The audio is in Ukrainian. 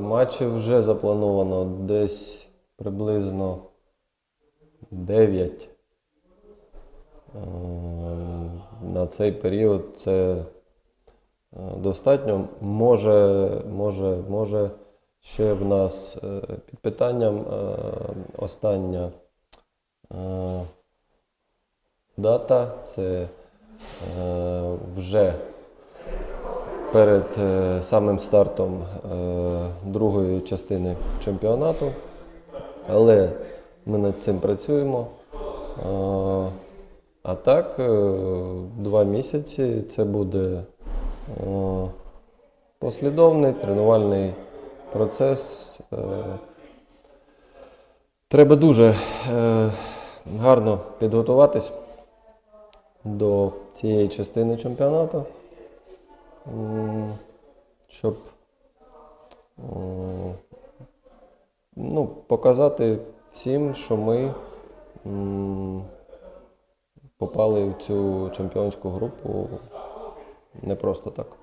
Матчів вже заплановано десь приблизно 9. Ем, На цей період це е, достатньо. Може, може, може ще в нас е, під питанням е, остання е, дата це е, вже перед е, самим стартом е, другої частини чемпіонату. Але ми над цим працюємо. А так, е, два місяці це буде е, послідовний тренувальний процес. Е, Треба дуже гарно підготуватись до цієї частини чемпіонату, щоб ну, показати всім, що ми попали в цю чемпіонську групу не просто так.